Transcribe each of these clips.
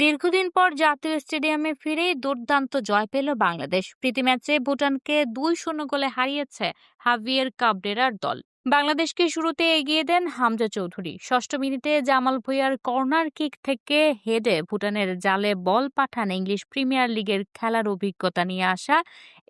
দীর্ঘদিন পর জাতীয় স্টেডিয়ামে ফিরেই দুর্দান্ত জয় পেল বাংলাদেশ। প্রীতি ম্যাচে ভুটানকে দুই শূন্য গোলে হারিয়েছে হাভিয়ের কাবডেরার দল। বাংলাদেশকে শুরুতে এগিয়ে দেন হামজা চৌধুরী। ষষ্ঠ মিনিটে জামাল ভুইয়ার কর্নার কিক থেকে হেডে ভুটানের জালে বল পাঠান ইংলিশ প্রিমিয়ার লিগের খেলার অভিজ্ঞতা নিয়ে আসা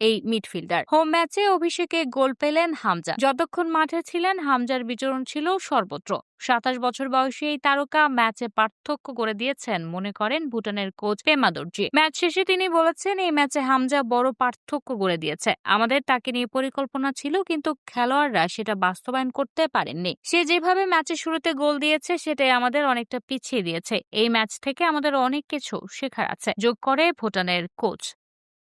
এই মিডফিল্ডার। হোম ম্যাচে অভিষেকে গোল পেলেন হামজা। যতক্ষণ মাঠে ছিলেন, হামজার বিচরণ ছিল সর্বত্র। সাতাশ বছর বয়সী এই তারকা ম্যাচে পার্থক্য করে দিয়েছেন, মনে করেন ভুটানের কোচ পেমা দর্জি। ম্যাচ শেষে তিনি বলেছেন, এই ম্যাচে হামজা বড় পার্থক্য করে দিয়েছে। আমাদের তাকে নিয়ে পরিকল্পনা ছিল, কিন্তু খেলোয়াড়রা সেটা বাস্তবায়ন করতে পারেননি। সে যেভাবে ম্যাচের শুরুতে গোল দিয়েছে, সেটাই আমাদের অনেকটা পিছিয়ে দিয়েছে। এই ম্যাচ থেকে আমাদের অনেক কিছু শেখার আছে। যোগ করে ভুটানের কোচ।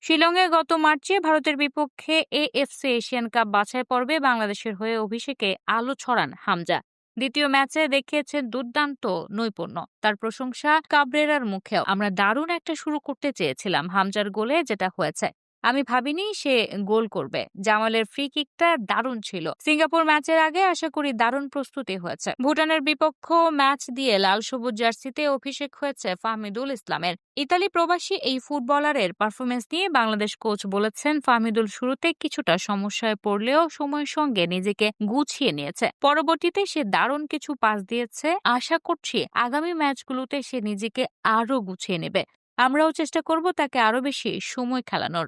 শিলংয়ে গত মার্চে ভারতের বিপক্ষে এএফসি এশিয়ান কাপ বাছাই পর্বে বাংলাদেশের হয়ে অভিষেকে আলো ছড়ান হামজা। দ্বিতীয় ম্যাচে দেখিয়েছেন দুর্দান্ত নৈপুণ্য। তার প্রশংসা কাবরেরার মুখেও। আমরা দারুণ একটা শুরু করতে চেয়েছিলাম হামজার গোলে যেটা হয়েছে। আমি ভাবিনি সে গোল করবে। জামালের ফ্রি কিকটা দারুণ ছিল। সিঙ্গাপুর ম্যাচের আগে আশা করি দারুণ প্রস্তুতি হয়েছে। ভুটানের বিপক্ষ ম্যাচ দিয়ে লাল সবুজ জার্সিতে অভিষেক হয়েছে ফাহমিদুল ইসলামের। ইতালি প্রবাসী এই ফুটবলারের পারফরমেন্স নিয়ে বাংলাদেশ কোচ বলেছেন, ফাহমিদুল শুরুতে কিছুটা সমস্যায় পড়লেও সময়ের সঙ্গে নিজেকে গুছিয়ে নিয়েছে। পরবর্তীতে সে দারুণ কিছু পাস দিয়েছে। আশা করছি আগামী ম্যাচগুলোতে সে নিজেকে আরও গুছিয়ে নেবে। আমরাও চেষ্টা করব তাকে আরও বেশি সময় খেলানোর।